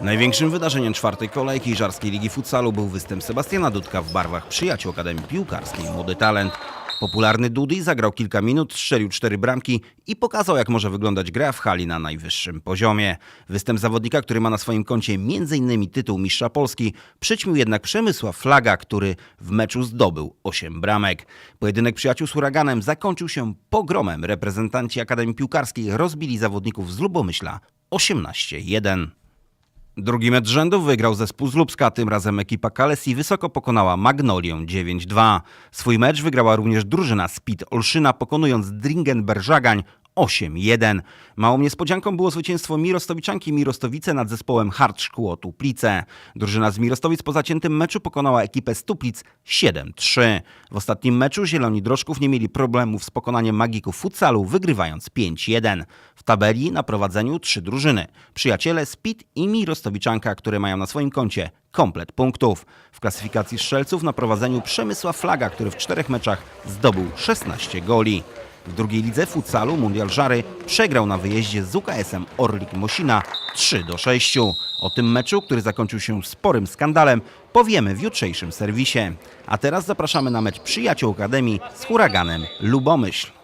Największym wydarzeniem czwartej kolejki Żarskiej Ligi Futsalu był występ Sebastiana Dudka w barwach przyjaciół Akademii Piłkarskiej Młody Talent. Popularny Dudy zagrał kilka minut, strzelił cztery bramki i pokazał, jak może wyglądać gra w hali na najwyższym poziomie. Występ zawodnika, który ma na swoim koncie m.in. tytuł mistrza Polski, przyćmił jednak Przemysław Flaga, który w meczu zdobył 8 bramek. Pojedynek przyjaciół z Huraganem zakończył się pogromem. Reprezentanci Akademii Piłkarskiej rozbili zawodników z Lubomyśla 18-1. Drugi mecz rzędu wygrał zespół z Lubska, tym razem ekipa Kalesi wysoko pokonała Magnolię 9-2. Swój mecz wygrała również drużyna Speed Olszyna, pokonując Dringenberg Żagań 8-1. Małą niespodzianką było zwycięstwo Mirostowiczanki Mirostowice nad zespołem Hard Szkło Tuplice. Drużyna z Mirostowic po zaciętym meczu pokonała ekipę z Tuplic 7-3. W ostatnim meczu Zieloni Drożków nie mieli problemów z pokonaniem magików futsalu, wygrywając 5-1. W tabeli na prowadzeniu trzy drużyny. Przyjaciele Speed i Mirostowiczanka, które mają na swoim koncie komplet punktów. W klasyfikacji strzelców na prowadzeniu Przemysła Flaga, który w czterech meczach zdobył 16 goli. W drugiej lidze futsalu Mundial Żary przegrał na wyjeździe z UKS-em Orlik Mosina 3 do 6. O tym meczu, który zakończył się sporym skandalem, powiemy w jutrzejszym serwisie. A teraz zapraszamy na mecz przyjaciół Akademii z huraganem Lubomyśl.